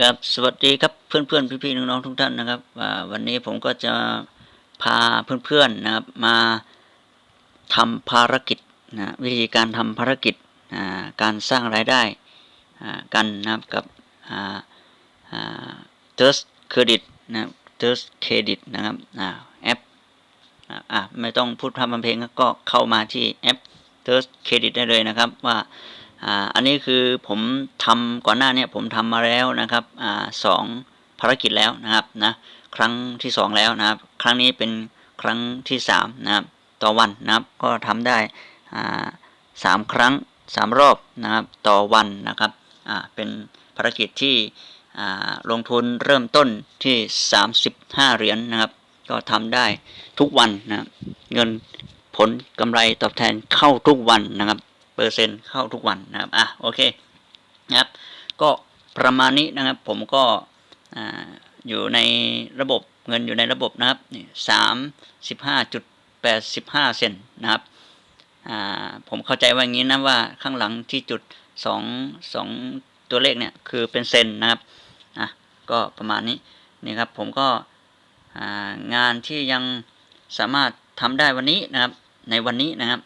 ครับสวัสดีครับเพื่อนเพื่อนพี่พี่ๆน้องๆทุกท่านนะครับอ่าวันนี้ผมก็จะพาเพื่อนๆนะครับมาทำภารกิจนะวิธีการทำภารกิจการสร้างรายได้อ่ากันนะครับกับอ่าอ่า Thirst Credit นะครับ Thirst Credit นะครับแอปอ่าอ่าไม่ต้องพูดพร่ำทำเพลงก็เข้ามาที่แอป Thirst Credit ได้เลยนะครับว่า อ่าอันนี้คือผมทำก่อนหน้าเนี้ผมทำมาแล้วนะครับอ่าสองภารกิจแล้วนะครับนะครั้งที่สองแล้วนะครับ ครั้งนี้เป็นครั้งที่สามนะครับต่อวันนะครับก็ทำได้อ่าสามครั้งสามรอบนะครับต่อวันนะครับอ่าเป็นภารกิจที่อ่าลงทุนเริ่มต้นที่ 35 เหรียญนะครับ ก็ทำได้ทุกวันนะเงินผลกำไรตอบแทนเข้าทุกวันนะครับ เปอร์เซ็นต์เข้าทุกวันนะครับอะโอเคนะครับ ก็ประมาณนี้นะครับผมก็ออยู่ในระบบเงินอยู่ในระบบนะครับนี่สามสิบห้าจุดแปดสิบห้าเซนนะครับอ่าผมเข้าใจว่าอย่างนี้นะว่าข้างหลังที่จุดสองสองตัวเลขเนี่ยคือเป็นเซนนะครับอะก็ประมาณนี้นี่ครับผมก็งานที่ยังสามารถทำได้วันนี้นะครับในวันนี้นะครับ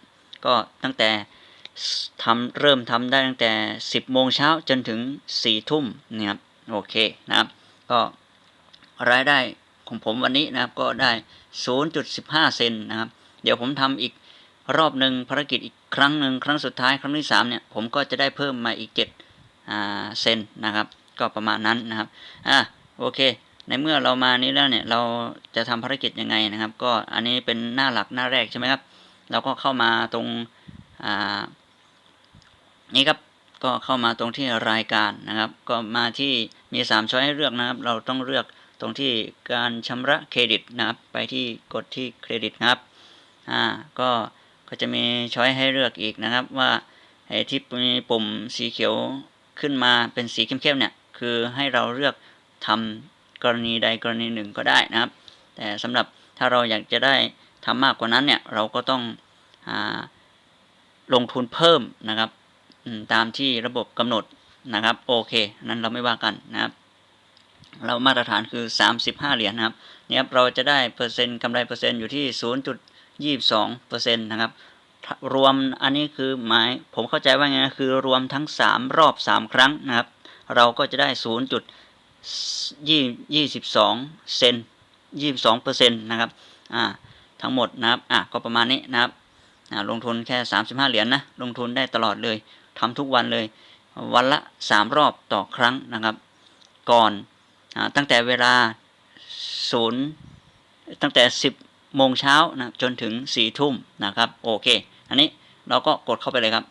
ก็ตั้งแต่ ทำเริ่มทำได้ตั้งแต่ 10 โมงเช้าจนถึง 4 ทุ่มนะครับโอเคนะครับ ก็รายได้ของผมวันนี้นะครับก็ได้ 0.15 เซนนะครับ เดี๋ยวผมทำอีกรอบหนึ่งภารกิจอีกครั้งหนึ่งครั้งสุดท้ายครั้งที่3เนี่ยผมก็จะได้เพิ่มมาอีก7เซนนะครับ ก็ประมาณนั้นนะครับอะโอเค ในเมื่อเรามานี้แล้วเนี่ยเราจะทำภารกิจยังไงนะครับ ก็อันนี้เป็นหน้าหลักหน้าแรกใช่ไหมครับเราก็เข้ามาตรงอ่า นี่ครับก็เข้ามาตรงที่รายการนะครับ ก็มาที่มี 3 ช้อยให้เลือกนะครับ เราต้องเลือกตรงที่การชำระเครดิตนะครับ ไปที่กดที่เครดิตนะครับอ่าก็ก็จะมีช้อยให้เลือกอีกนะครับ ว่าไอ้ที่มีปุ่มสีเขียวขึ้นมาเป็นสีเข้มๆเนี่ยคือให้เราเลือกทำกรณีใดกรณีหนึ่งก็ได้นะครับ แต่สำหรับถ้าเราอยากจะได้ทำมากกว่านั้นเนี่ยเราก็ต้องอ่าลงทุนเพิ่มนะครับ ตามที่ระบบกำหนดนะครับโอเค นั้นเราไม่ว่ากันนะครับ เรามาตรฐานคือ 35 เหรียญนะครับเนี่ยเราจะได้เปอร์เซ็นต์กำไรเปอร์เซ็นต์อยู่ที่ 0.22เปอร์เซ็นต์นะครับรวมอันนี้คือหมายผมเข้าใจว่าไงนะคือรวมทั้ง 3 รอบ 3 ครั้งนะครับ เราก็จะได้ 0.22 เซน22เปอร์เซ็นต์นะครับอ่าทั้งหมดนะครับอะก็ประมาณนี้นะครับอ่าลงทุนแค่ 35 เหรียญนนะลงทุนได้ตลอดเลย ทำทุกวันเลย วันละ 3 รอบต่อครั้งนะครับ ก่อนอตั้งแต่เวลาศูนย์ตั้งแต่ 10โมงเช้านะจนถึง4ทุ่มนะครับโอเค อันนี้เราก็กดเข้าไปเลยครับ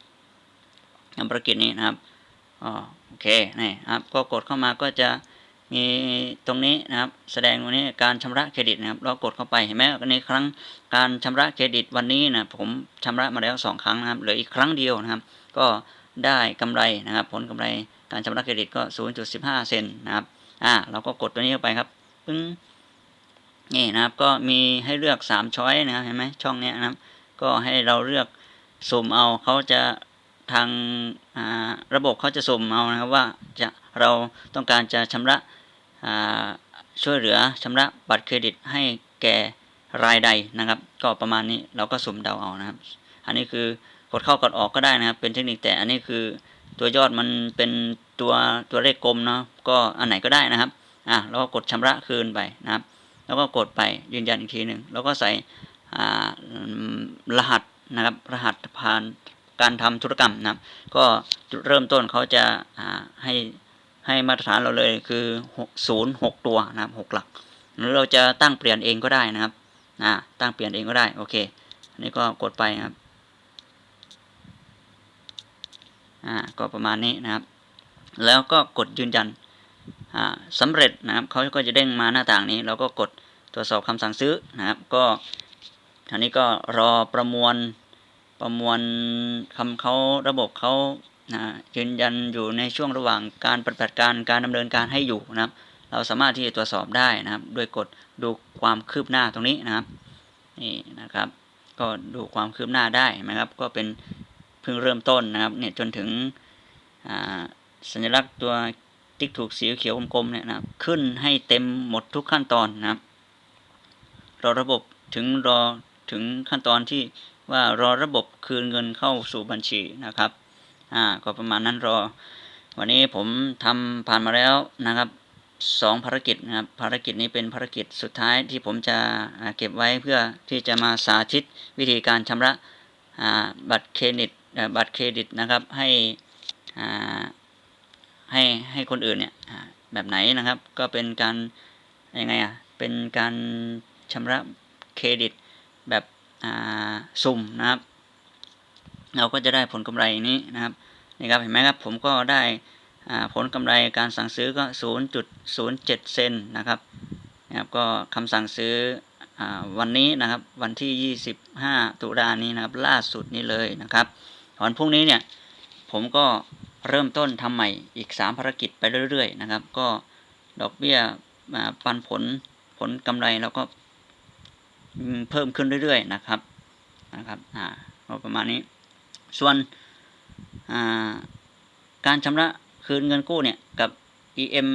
ทำภารกิจนี้นะครับอ๋อโอเคนี่ครับก็กดเข้ามาก็จะ มีตรงนี้นะครับ แสดงตรงนี้การชำระเครดิตนะครับ เรากดเข้าไปเห็นไหมในครั้งการชำระเครดิตวันนี้นะผมชำระมาแล้ว 2 ครั้งนะครับเหลืออีกครั้งเดียวนะครับ ก็ได้กำไรนะครับ ผลกำไรการชำระเครดิตก็ 0.15 เซนนะครับอ่าเราก็กดตัวนี้เข้าไปครับปึ้งนี่นะครับก็มีให้เลือก 3 ช้อยนะครับเห็นไหมช่องนี้นะครับ ก็ให้เราเลือกสุ่มเอาเขาจะทางระบบเขาจะสุ่มเอานะครับว่าจะเราต้องการจะชำระ ช่วยเหลือชำระบัตรเครดิตให้แก่รายใดนะครับ ก็ประมาณนี้เราก็สุ่มเดาเอานะครับ อันนี้คือกดเข้ากดออกก็ได้นะครับ เป็นเทคนิคแต่อันนี้คือตัวยอดมันเป็นตัวตัวเลขกลมเนาะก็อันไหนก็ได้นะครับอะแล้วก็กดชำระคืนไปนะครับ แล้วก็กดไปยืนยันอีกทีหนึ่งแล้วก็ใส่รหัสนะครับ รหัสผ่านการทำธุรกรรมนะครับ ก็จุดเริ่มต้นเขาจะาให้ ให้มาตรฐานเราเลยคือ0 6 ตัวนะครับ6หลัก หรือเราจะตั้งเปลี่ยนเองก็ได้นะครับอ่าตั้งเปลี่ยนเองก็ได้โอเคอันนี้ก็กดไปครับอ่าก็ประมาณนี้นะครับ แล้วก็กดยืนยันอ่าสำเร็จนะครับเขาก็จะเด้งมาหน้าต่างนี้ เราก็กดตรวจสอบคำสั่งซื้อนะครับ ก็ทีนี้ก็รอประมวลประมวลคำเขาระบบเขา นะยืนยันอยู่ในช่วงระหว่างการปฏิบัติการการดำเนินการให้อยู่นะครับ เราสามารถที่จะตรวจสอบได้นะครับ ด้วยกดดูความคืบหน้าตรงนี้นะครับนี่นะครับ ก็ดูความคืบหน้าได้นะครับ ก็เป็นเพิ่งเริ่มต้นนะครับเนี่ยจนถึงสัญลักษณ์ตัวติ๊กถูกสีเขียวกลมๆเนี่ยนะครับขึ้นให้เต็มหมดทุกขั้นตอนนะครับ รอระบบถึงรอถึงขั้นตอนที่ว่ารอระบบคืนเงินเข้าสู่บัญชีนะครับ อ่า ก็ประมาณนั้นรอ วันนี้ผมทำผ่านมาแล้วนะครับสองภารกิจนะครับภารกิจนี้เป็นภารกิจสุดท้ายที่ผมจะเก็บไว้เพื่อที่จะมาสาธิตวิธีการชำระบัตรเครดิตบัตรเครดิตนะครับให้ให้ให้คนอื่นเนี่ยแบบไหนนะครับ ก็เป็นการยังไงอะเป็นการชำระเครดิตแบบสุ่มนะครับ เราก็จะได้ผลกำไรนี้นะครับ นี่ครับเห็นไหมครับผมก็ได้อ่าผลกำไรการสั่งซื้อก็ 0.07 เซนนะครับนะครับก็คำสั่งซื้ออาวันนี้นะครับวันที่ 25 ตุลานี้นะครับล่าสุดนี้เลยนะครับวันพรุ่งนี้เนี่ยผมก็เริ่มต้นทำใหม่อีก 3 ภารกิจไปเรื่อยๆนะครับ ก็ดอกเบี้ยอ่าปันผลผลกำไรเราก็เพิ่มขึ้นเรื่อยๆนะครับนะครับอ่าประมาณนี้ส่วน การชำระคืนเงินกู้เนี่ยกับ EM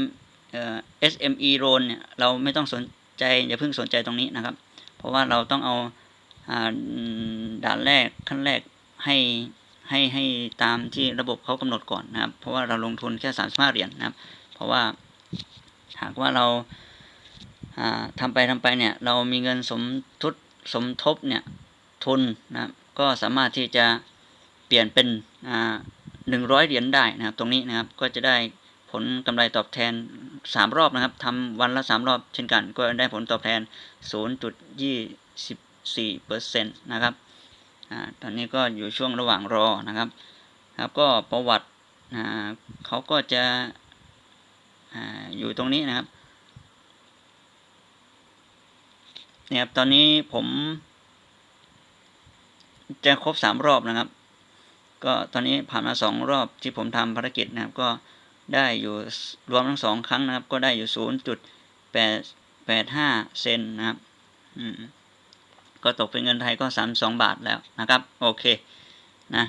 เอ่อ SME loan เนี่ยเราไม่ต้องสนใจอย่าเพิ่งสนใจตรงนี้นะครับ เพราะว่าเราต้องเอาด่านแรกขั้นแรกให้ให้ให้ตามที่ระบบเขากำหนดก่อนนะครับ เพราะว่าเราลงทุนแค่35เหรียญนะครับ เพราะว่าหากว่าเราอ่าทำไปทำไปเนี่ย เรามีเงินสมทุนสมทบเนี่ยทุนนะครับ ก็สามารถที่จะ เปลี่ยนเป็นหนึ่งร้อยเหรียญได้นะครับ ตรงนี้นะครับก็จะได้ผลกำไรตอบแทนสามรอบนะครับทำวันละสามรอบเช่นกัน ก็ได้ผลตอบแทน 0.24เปอร์เซ็นต์นะครับอตอนนี้ก็อยู่ช่วงระหว่างรอนะครับ ครับก็ประวัติเขาก็จะออยู่ตรงนี้นะครับเนี่ยครับตอนนี้ผมจะครบสามรอบนะครับ ก็ตอนนี้ผ่านมาสองรอบที่ผมทำภารกิจนะครับ ก็ได้อยู่รวมทั้งสองครั้งนะครับ ก็ได้อยู่ศูนย์จุดแปดแปดห้าเซนนะครับ อืมก็ตกเป็นเงินไทยก็สามสองบาทแล้วนะครับ โอเคนะ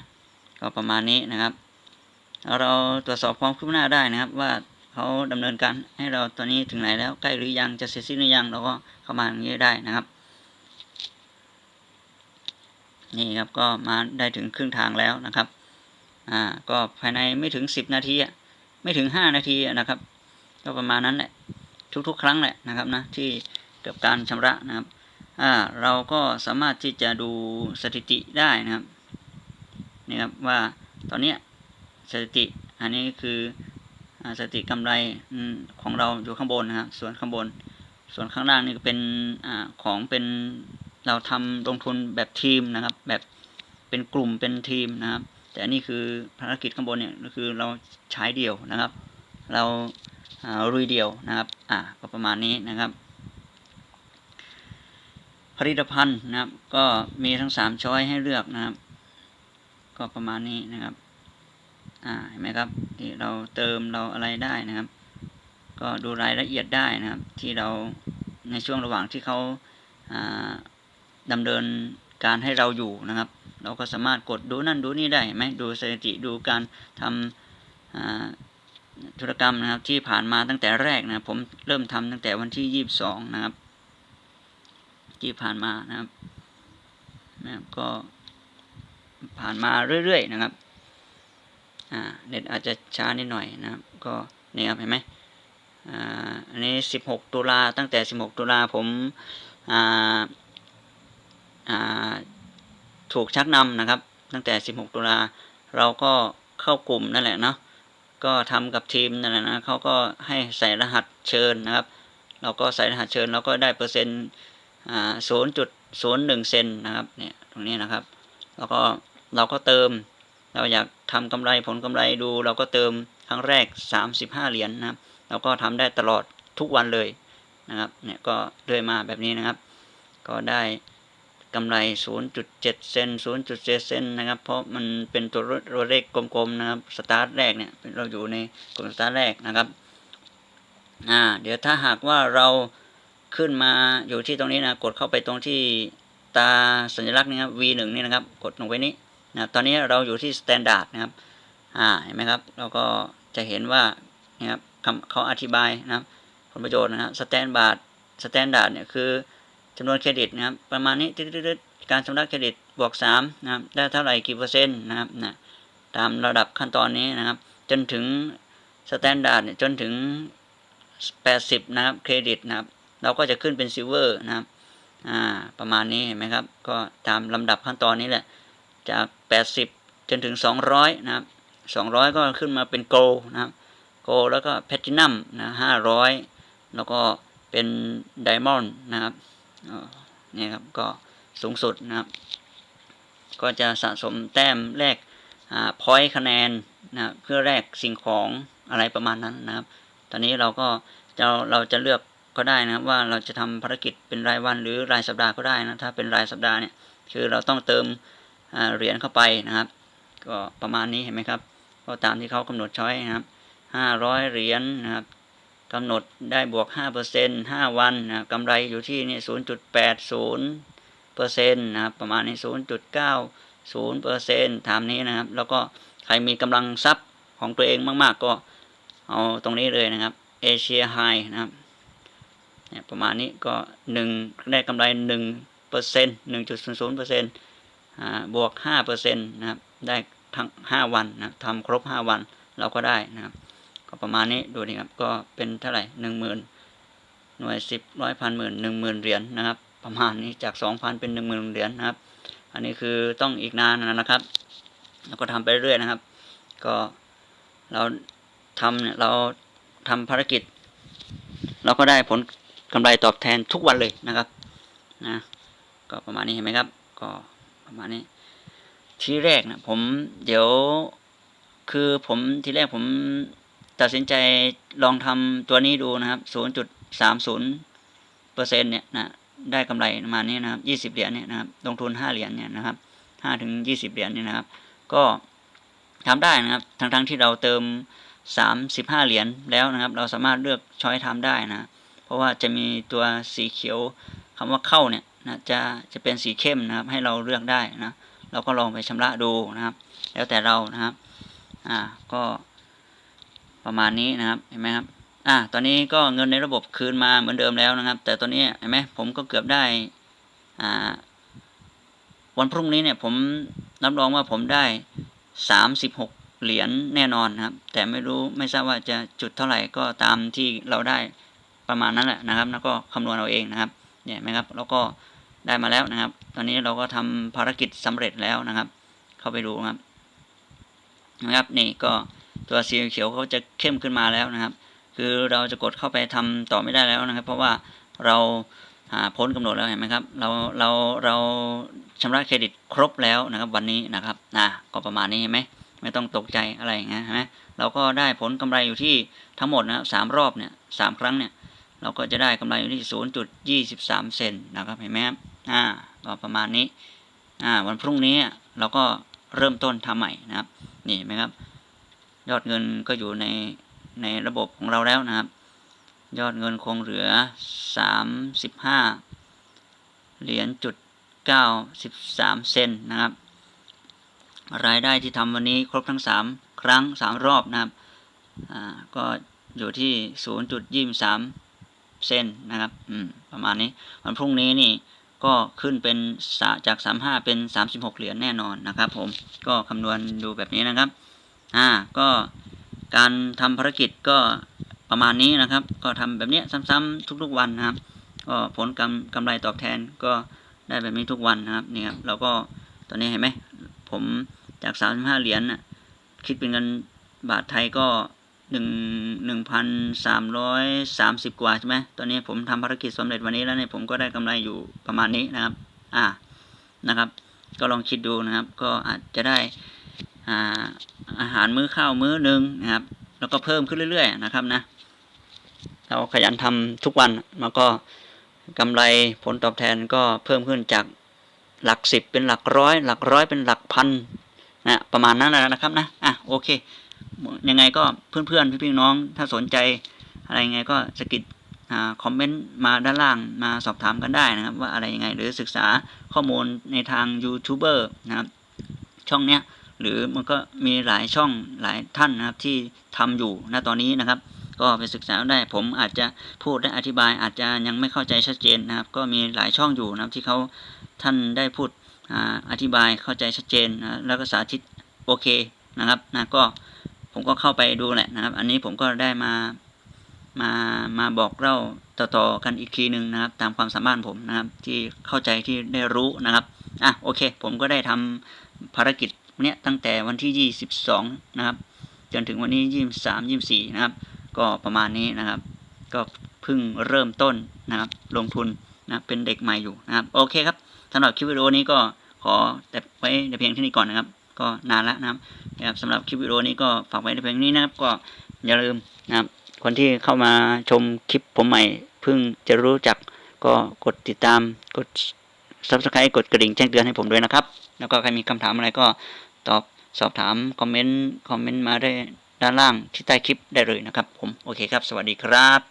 ก็ประมาณนี้นะครับ เราตรวจสอบความคืบหน้าได้นะครับ ว่าเขาดำเนินการให้เราตอนนี้ถึงไหนแล้วใกล้หรือยังจะเสร็จสิ้นหรือยังเราก็เข้ามาอย่างนี้ได้นะครับ นี่ครับก็มาได้ถึงครึ่งทางแล้วนะครับ อ่า ก็ภายในไม่ถึงสิบนาทีอะไม่ถึงห้านาทีนะครับ ก็ประมาณนั้นแหละ ทุกๆ ครั้งแหละนะครับนะที่เกับการชำระนะครับ อ่า เราก็สามารถที่จะดูสถิติได้นะครับ นี่ครับว่าตอนเนี้ยสถิติอันนี้คืออสถิติกำไรของเราอยู่ข้างบนนะครับ ส่วนข้างบน ส่วนข้างล่างนี่ก็เป็นอของเป็น เราทำลงทุนแบบทีมนะครับ แบบเป็นกลุ่มเป็นทีมนะครับ แต่อันนี้คือภารกิจข้างบนเนี่ยก็คือเราใช้เดี่ยวนะครับ เราอ่าลุยเดี่ยวนะครับ อ่าก็ประมาณนี้นะครับผลิตภัณฑ์นะครับ ก็มีทั้งสามช้อยให้เลือกนะครับ ก็ประมาณนี้นะครับ อ่าเห็นไหมครับที่เราเติมเราอะไรได้นะครับ ก็ดูรายละเอียดได้นะครับ ที่เราในช่วงระหว่างที่เขาอ่า ดำเนินการให้เราอยู่นะครับ เราก็สามารถกดดูนั่นดูนี่ได้ไหมดูสถิติดูการทำอ่าธุรกรรมนะครับที่ผ่านมาตั้งแต่แรกนะผมเริ่มทำตั้งแต่วันที่ยี่สิบสองนะครับ ที่ผ่านมานะครับนะครับก็ผ่านมาเรื่อยๆนะครับอ่าเน็ตอาจจะช้านิดหน่อยนะครับ ก็นี่ครับเห็นไหมอ่าอันนี้สิบหกตุลาตั้งแต่สิบหกตุลาผมอ่า ถูกชักนำนะครับ ตั้งแต่สิบหกตุลาเราก็เข้ากลุ่มนั่นแหละเนาะก็ทำกับทีมนั่นแหละนะเขาก็ให้ใส่รหัสเชิญนะครับ เราก็ใส่รหัสเชิญเราก็ได้เปอร์เซ็นต์ศูนย์จุดศูนย์หนึ่งเซนนะครับเนี่ยตรงนี้นะครับแล้วก็เราก็เติมเราอยากทำกำไรผลกำไรดู เราก็เติมครั้งแรก 35 เหรียญนนะครับ เราก็ทำได้ตลอดทุกวันเลยนะครับเนี่ยก็เรื่อยมาแบบนี้นะครับ ก็ได้ กำไร 0.7 เซน0.7 เซนนะครับ เพราะมันเป็นตัวตัวเลขกลมๆนะครับ สตาร์ทแรกเนี่ย เราอยู่ในกลุ่มสตาร์ทแรกนะครับ อ่า เดี๋ยวถ้าหากว่าเราขึ้นมาอยู่ที่ตรงนี้นะ กดเข้าไปตรงที่ตาสัญลักษณ์นี้ครับ V1 นี่นะครับ กดลงไปนี้นะตอนนี้เราอยู่ที่ Standard นะครับ อ่า เห็นไหมครับ เราก็จะเห็นว่านะครับคำเขาอธิบายนะครับ ผลประโยชน์นะครับสแตนบาร์ดสแตนดาร์ดเนี่ยคือ จำนวนเครดิตนะครับ ประมาณนี้ตึ๊ดๆการชำระเครดิตบวก3นะครับ ได้เท่าไหร่กี่เปอร์เซ็นต์นะครับนะตามระดับขั้นตอนนี้นะครับ จนถึงสแตนดาร์ดเนี่ยจนถึง 80 นะครับเครดิตนะครับ เราก็จะขึ้นเป็นซิลเวอร์นะครับอ่าประมาณนี้เห็นไหมครับ ก็ตามลำดับขั้นตอนนี้แหละ จาก 80 จนถึง 200 นะครับ 200 ก็ขึ้นมาเป็นโกลนะครับโกลแล้วก็แพ t ตินัมนะ500 แล้วก็เป็นไดมอนด์นะครับ นี่ครับก็สูงสุดนะครับ ก็จะสะสมแต้มแลกอ่าพอยต์คะแนนนะเพื่อแลกสิ่งของอะไรประมาณนั้นนะครับ ตอนนี้เราก็จะเราจะเลือกก็ได้นะครับว่าเราจะทำภารกิจเป็นรายวันหรือรายสัปดาห์ก็ได้นะถ้าเป็นรายสัปดาห์เนี่ยคือเราต้องเติมเหรียญเข้าไปนะครับ ก็ประมาณนี้เห็นไหมครับ ก็ตามที่เขากำหนดช้อยนะครับห้าร้อยเหรียญนะครับ กำหนดได้บวกห้าเปอร์เซ็นต์ห้าวันนะกำไรอยู่ที่นี่ศูนย์จุดแปดศูนย์เปอร์เซ็นต์นะครับประมาณนี้ศูนย์จุดเก้าศูนย์เปอร์เซ็นต์ตามนี้นะครับ แล้วก็ใครมีกำลังทรัพย์ของตัวเองมาก ๆ ก็เอาตรงนี้เลยนะครับเอเชียไฮนะครับเนี่ยประมาณนี้ก็หนึ่งได้กำไรหนึ่งเปอร์เซ็นต์หนึ่งจุดศูนย์ศูนย์เปอร์เซ็นต์อ่าบวกห้าเปอร์เซ็นต์นะครับได้ทั้งห้าวันนะทำครบห้าวันเราก็ได้นะครับ ก็ประมาณนี้ดูนี่ครับก็เป็นเท่าไหร่หนึ่งหมื่นหน่วยสิบร้อยพันหมื่นหนึ่งหมื่นเหรียญนะครับ ประมาณนี้จากสองพันเป็นหนึ่งหมื่นเหรียญนะครับ อันนี้คือต้องอีกนานนะครับ แล้วก็ทำไปเรื่อยนะครับ ก็เราทำเนี่ยเราทำภารกิจ เราก็ได้ผลกำไรตอบแทนทุกวันเลยนะครับนะก็ประมาณนี้เห็นไหมครับ ก็ประมาณนี้ที่แรกนะผมเดี๋ยวคือผมทีแรกผม ตัดสินใจลองทำตัวนี้ดูนะครับ 0.30เปอร์เนเนี่ยนะได้กำไรประมาณนี้นะครับ20 เหรียญเนี่ยนะครับ ลงทุน 5 เหรียญเนี่ยนะครับ5ถึง20 เหรียญเนี่ยนะครับ ก็ทำได้นะครับ ทั้งๆทที่เราเติม 35 เหรียญแล้วนะครับ เราสามารถเลือกช้อยทำได้นะ เพราะว่าจะมีตัวสีเขียวคำว่าเข้าเนี่ยนะจะจะเป็นสีเข้มนะครับ ให้เราเลือกได้นะ เราก็ลองไปชำระดูนะครับ แล้วแต่เรานะครับ อ่า ก็ ประมาณนี้นะครับเห็นไหมครับอ่าตอนนี้ก็เงินในระบบคืนมาเหมือนเดิมแล้วนะครับ แต่ตอนนี้เห็นไหมผมก็เกือบได้อ่าวันพรุ่งนี้เนี่ยผมรับรองว่าผมได้สามสิบหกเหรียญแน่นอนนะครับ แต่ไม่รู้ไม่ทราบว่าจะจุดเท่าไหร่ก็ตามที่เราได้ประมาณนั้นแหละนะครับ แล้วก็คำนวณเอาเองนะครับเนี่ยเห็นไหมครับแล้วก็ได้มาแล้วนะครับ ตอนนี้เราก็ทำภารกิจสำเร็จแล้วนะครับ เข้าไปดูครับนะครับนี่ก็ ตัวสีเขียวเขาจะเข้มขึ้นมาแล้วนะครับ คือเราจะกดเข้าไปทำต่อไม่ได้แล้วนะครับ เพราะว่าเราพ้นกำหนดแล้วเห็นไหมครับ เราเราเราชำระเครดิตครบแล้วนะครับ วันนี้นะครับนะก็ประมาณนี้เห็นไหมไม่ต้องตกใจอะไรอย่างเงี้ยนไหมเราก็ได้ผลกำไรอยู่ที่ทั้งหมดนะครับสามรอบเนี่ยสามครั้งเนี่ยเราก็จะได้กำไรอยู่ที่ศูนย์จุดยี่สิบสามเซนนะครับเห็นไหมครับอ่าก็ประมาณนี้อ่าวันพรุ่งนี้เราก็เริ่มต้นทำใหม่นะครับ นี่เห็นไหมครับ ยอดเงินก็อยู่ในในระบบของเราแล้วนะครับ ยอดเงินคงเหลือสามสิบห้าเหรียญจุดเก้าสิบสามเซนนะครับ รายได้ที่ทำวันนี้ครบทั้งสามครั้งสามรอบนะครับก็อยู่ที่ศูนย์จุดยี่สามเซนนะครับประมาณนี้วันพรุ่งนี้นี่ก็ขึ้นเป็นสาจาก 35 เป็น 36 เหรียญแน่นอนนะครับผมก็คำนวณดูแบบนี้นะครับ อ่าก็การทำภารกิจก็ประมาณนี้นะครับ ก็ทำแบบนี้ซ้ำๆทุกๆวันนะครับ ก็ผลกำกำไรตอบแทนก็ได้แบบนี้ทุกวันนะครับนี่ครับเราก็ตอนนี้เห็นไหมผมจาก 35 เหรียญน่ะคิดเป็นเงินบาทไทยก็หนึ่งหนึ่งพันสามร้อยสามสิบกว่าใช่ไหมตอนนี้ผมทำภารกิจสำเร็จวันนี้แล้วเนี่ยผมก็ได้กำไรอยู่ประมาณนี้นะครับ อ่า นะครับ ก็ลองคิดดูนะครับ ก็อาจจะได้ อาหารมื้อข้าวมื้อหนึ่งนะครับ แล้วก็เพิ่มขึ้นเรื่อย ๆ นะครับนะ เราขยันทำทุกวันแล้วก็กำไรผลตอบแทนก็เพิ่มขึ้นจากหลักสิบเป็นหลักร้อย หลักร้อยเป็นหลักพันนะประมาณนั้นแหละนะครับนะอะโอเค ยังไงก็เพื่อนๆพี่ๆน้องถ้าสนใจอะไรยังไงก็สกิดคอมเมนต์มาด้านล่างมาสอบถามกันได้นะครับ ว่าอะไรยังไงหรือศึกษาข้อมูลในทางยูทูบเบอร์นะครับ ช่องเนี้ย หรือมันก็มีหลายช่องหลายท่านนะครับที่ทำอยู่ณตอนนี้นะครับ ก็ไปศึกษาได้ผมอาจจะพูดและอธิบาย อาจจะยังไม่เข้าใจชัดเจนนะครับ ก็มีหลายช่องอยู่นะครับที่เขาท่านได้พูดออธิบายเข้าใจชัดเจนนะแล้วก็สาธิตโอเคนะครับนะก็ผมก็เข้าไปดูแหละนะครับ อันนี้ผมก็ได้มามามาบอกเล่าต่อๆกันอีกทีหนึ่งนะครับ ตามความสามารถผมนะครับ ที่เข้าใจที่ได้รู้นะครับอะโอเค ผมก็ได้ทำภารกิจ เนี้ยตั้งแต่วันที่ 22 นะครับ จนถึงวันนี้ 23 24 นะครับ ก็ประมาณนี้นะครับ ก็เพิ่งเริ่มต้นนะครับ ลงทุนนะเป็นเด็กใหม่อยู่นะครับ โอเคครับสำหรับคลิปวิดีโอนี้ก็ขอแต่ไว้ในเพียงเท่านี้ก่อนนะครับ ก็นานแล้วนะครับนะครับสำหรับคลิปวิดีโอนี้ก็ฝากไว้ในเพียงนี้นะครับ ก็อย่าลืมนะครับ คนที่เข้ามาชมคลิปผมใหม่เพิ่งจะรู้จักก็กดติดตามกด subscribe กดกระดิ่งแจ้งเตือนให้ผมด้วยนะครับ แล้วก็ใครมีคำถามอะไรก็ ตอบสอบถามคอมเมนต์คอมเมนต์มาได้ด้านล่างที่ใต้คลิปได้เลยนะครับผม โอเคครับ สวัสดีครับ